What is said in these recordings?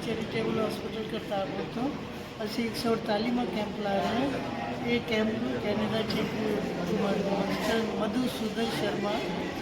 Charitable hospital Kartarpur ਤੋਂ ਅਸੀਂ 148ਵਾਂ camp ਲਾ ਰਹੇ ਹਾਂ ਇਹ ਕੈਂਪ ਕੈਨੇਡਾ ਚ mister Madhusudan Sharma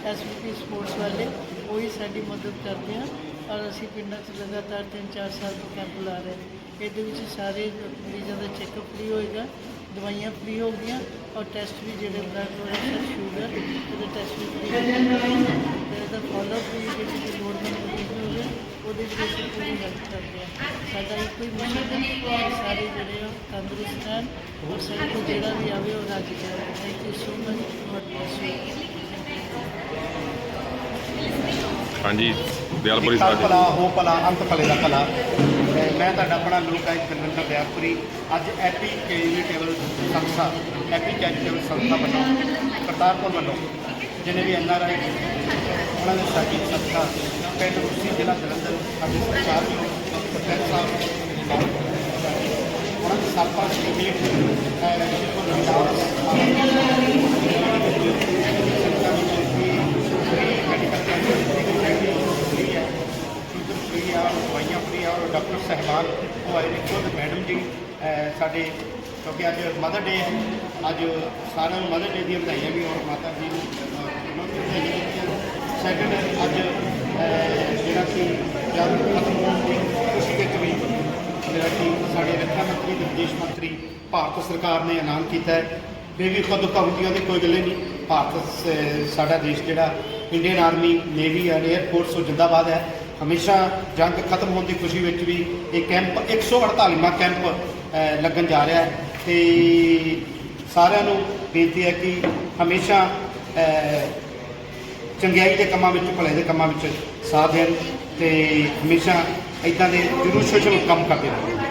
SPP sports ਵਾਲੇ ਉਹ ਹੀ ਸਾਡੀ ਮਦਦ ਕਰਦੇ ਆ ਔਰ ਅਸੀਂ ਪਿੰਡਾਂ 'ਚ ਲਗਾਤਾਰ 3-4 ਸਾਲ ਤੋਂ ਕੈਂਪ ਲਾ ਰਹੇ ਹਾਂ ਇਹਦੇ ਵਿੱਚ ਸਾਰੇ ਮਰੀਜ਼ਾਂ ਦਾ ਚੈੱਕਅਪ ਫ੍ਰੀ ਹੋਏਗਾ ਦਵਾਈਆਂ ਫ੍ਰੀ ਹੋ ਗਈਆਂ ਔਰ ਟੈਸਟ ਵੀ ਜਿਹੜੇ ਬਲੱਡ ਪ੍ਰੈਸ਼ਰ ਸ਼ੂਗਰ ਉਹਦੇ ਟੈਸਟ ਵੀ ਫ੍ਰੀ ਹੋ ਗਏ ਤੇ ਇਹਦਾ ਫਾਲੋਅਪ ਵੀ ਜਿਹੜੀ ਕਿ ਲੋੜ ਦੀ ਹੋਵੇ ਉਹਦੇ ਵਿੱਚ ਅਸੀਂ ਪੂਰੀ ਹੈਲਪ ਕਰਦੇ ਹਾਂ ਸਾਡਾ ਇੱਕੋ ਹੀ ਮਿਸ਼ਨ ਹੈ ਕਿ ਸਾਰੇ ਜਿਹੜੇ ਆ ਤੰਦਰੁਸਤ ਰਹਿਣ ਔਰ ਸਾਡੇ ਕੋਲ ਜਿਹੜਾ ਵੀ ਆਵੇ ਉਹ ਰਾਜੀ ਜਾਵੇ thank you so much god bless ਹਾਂਜੀ, ਦਿਆਲਪੁਰੀ ਸਾਹਿਬ ਭਲਾ ਹੋ ਭਲਾ, ਅੰਤ ਭਲੇ ਦਾ ਭਲਾ। ਮੈਂ ਤੁਹਾਡਾ ਆਪਣਾ ਲੋਕ ਗਾਇਕ ਦਰਵਿੰਦਰ ਦਿਆਲਪੁਰੀ। ਅੱਜ ਐਪੀ ਚੈਰੀਟੇਬਲ ਸੰਸਥਾ, ਐਪੀ ਚੈਰੀਟੇਬਲ ਸੰਸਥਾ ਵੱਲੋਂ, ਕਰਤਾਰਪੁਰ ਵੱਲੋਂ ਜਿਹਨੇ ਵੀ ਐਨ ਆਰ ਆਈ, ਉਹਨਾਂ ਨੇ ਸਾਡੀ ਸੰਸਥਾ, ਪਿੰਡ ਰੂਸੀ ਜ਼ਿਲ੍ਹਾ ਜਲੰਧਰ ਸਾਡੇ ਸਰਕਾਰ ਨੂੰ ਸਰਪੰਚ ਸਾਹਿਬ ਨਾਲ ਉਹਨਾਂ ਦੇ ਸਾਪਾ ਸ਼ਿਵਲੀ ਫ੍ਰੀ ਆ ਦਵਾਈਆਂ ਫ੍ਰੀ ਆ ਔਰ ਡਾਕਟਰ ਸਹਿਬਾਨ ਉਹ ਆਏ ਨੇ ਖੁਦ ਮੈਡਮ ਜੀ ਅਹ ਸਾਡੇ ਕਿਉਂਕਿ ਅੱਜ ਮਦਰ ਡੇ ਹੈ ਅੱਜ ਸਾਰਿਆਂ ਨੂੰ ਮਦਰ ਡੇ ਦੀਆਂ ਵਧਾਈਆਂ ਵੀ ਔਰ ਮਾਤਾ ਜੀ ਨੂੰ ਅਹ, ਉਹਨਾਂ ਨੂੰ ਵਧਾਈਆਂ ਦਿੱਤੀਆਂ ਸੈਕਿੰਡ ਅੱਜ ਅਹ, ਜਿਹੜਾ ਕਿ ਜੰਗ ਖਤਮ ਹੋਣ ਦੀ ਖੁਸ਼ੀ ਵਿੱਚ ਵੀ ਜਿਹੜਾ ਕਿ ਸਾਡੇ ਰੱਖਿਆ ਮੰਤਰੀ ਤੇ ਵਿਦੇਸ਼ ਮੰਤਰੀ, ਭਾਰਤ ਸਰਕਾਰ ਨੇ ਐਲਾਨ ਕੀਤਾ ਹੈ। ਇਹ ਵੀ ਖੁਦ ਕਹੂੰਦੀਆਂ ਦੀ ਕੋਈ ਗੱਲ ਹੀ ਨਹੀਂ। ਭਾਰਤ ਸਾਡਾ ਦੇਸ਼ ਜਿਹੜਾ Indian army navy and air force ਉਹ ਜਿੰਦਾਬਾਦ ਹੈ। ਹਮੇਸ਼ਾ ਜੰਗ ਖਤਮ ਹੋਣ ਦੀ ਖੁਸ਼ੀ ਵਿੱਚ ਵੀ ਇਹ ਕੈਂਪ 148ਵਾਂ ਕੈਂਪ ਲੱਗਣ ਜਾ ਰਿਹਾ ਹੈ। ਤੇ ਸਾਰਿਆਂ ਨੂੰ ਬੇਨਤੀ ਹੈ ਕਿ ਹਮੇਸ਼ਾ ਚੰਗਿਆਈ ਦੇ ਕੰਮਾਂ ਵਿੱਚ ਭਲੇ ਦੇ ਕੰਮਾਂ ਵਿੱਚ ਸਾਥ ਦੇਣ। ਤੇ ਹਮੇਸ਼ਾ ਇਦਾਂ ਦੇ ਜਰੂਰ ਸੋਸ਼ਲ ਕੰਮ ਕਰਦੇ ਰਹਿਣ